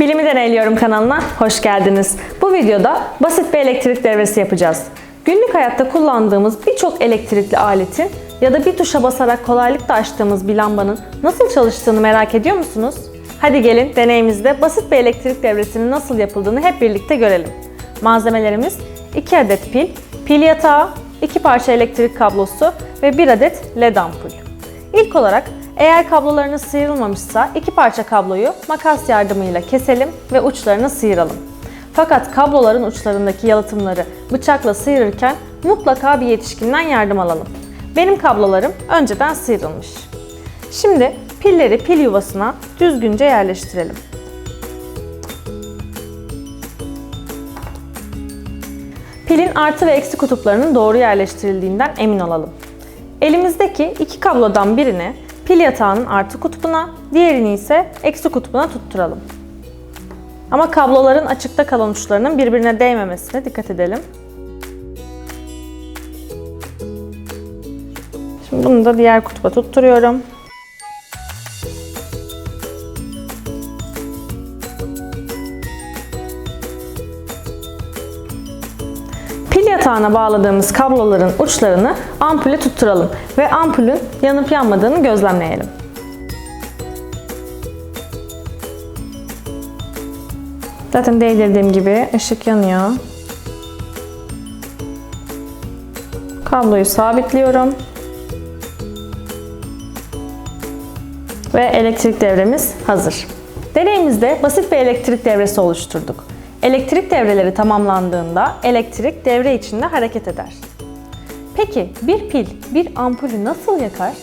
Bilimi Deneyliyorum kanalına hoş geldiniz. Bu videoda basit bir elektrik devresi yapacağız. Günlük hayatta kullandığımız birçok elektrikli aletin ya da bir tuşa basarak kolaylıkla açtığımız bir lambanın nasıl çalıştığını merak ediyor musunuz? Hadi gelin deneyimizde basit bir elektrik devresinin nasıl yapıldığını hep birlikte görelim. Malzemelerimiz 2 adet pil, pil yatağı, 2 parça elektrik kablosu ve 1 adet led ampul. İlk olarak eğer kablolarınız sıyrılmamışsa iki parça kabloyu makas yardımıyla keselim ve uçlarını sıyıralım. Fakat kabloların uçlarındaki yalıtımları bıçakla sıyırırken mutlaka bir yetişkinden yardım alalım. Benim kablolarım önceden sıyrılmış. Şimdi pilleri pil yuvasına düzgünce yerleştirelim. Pilin artı ve eksi kutuplarının doğru yerleştirildiğinden emin olalım. Elimizdeki iki kablodan birini pil yatağının artı kutbuna, diğerini ise eksi kutbuna tutturalım. Ama kabloların açıkta kalan uçlarının birbirine değmemesine dikkat edelim. Şimdi bunu da diğer kutba tutturuyorum. Yatağına bağladığımız kabloların uçlarını ampule tutturalım ve ampulün yanıp yanmadığını gözlemleyelim. Zaten değdirdiğim gibi ışık yanıyor. Kabloyu sabitliyorum. Ve elektrik devremiz hazır. Deneyimizde basit bir elektrik devresi oluşturduk. Elektrik devreleri tamamlandığında elektrik devre içinde hareket eder. Peki bir pil bir ampulü nasıl yakar?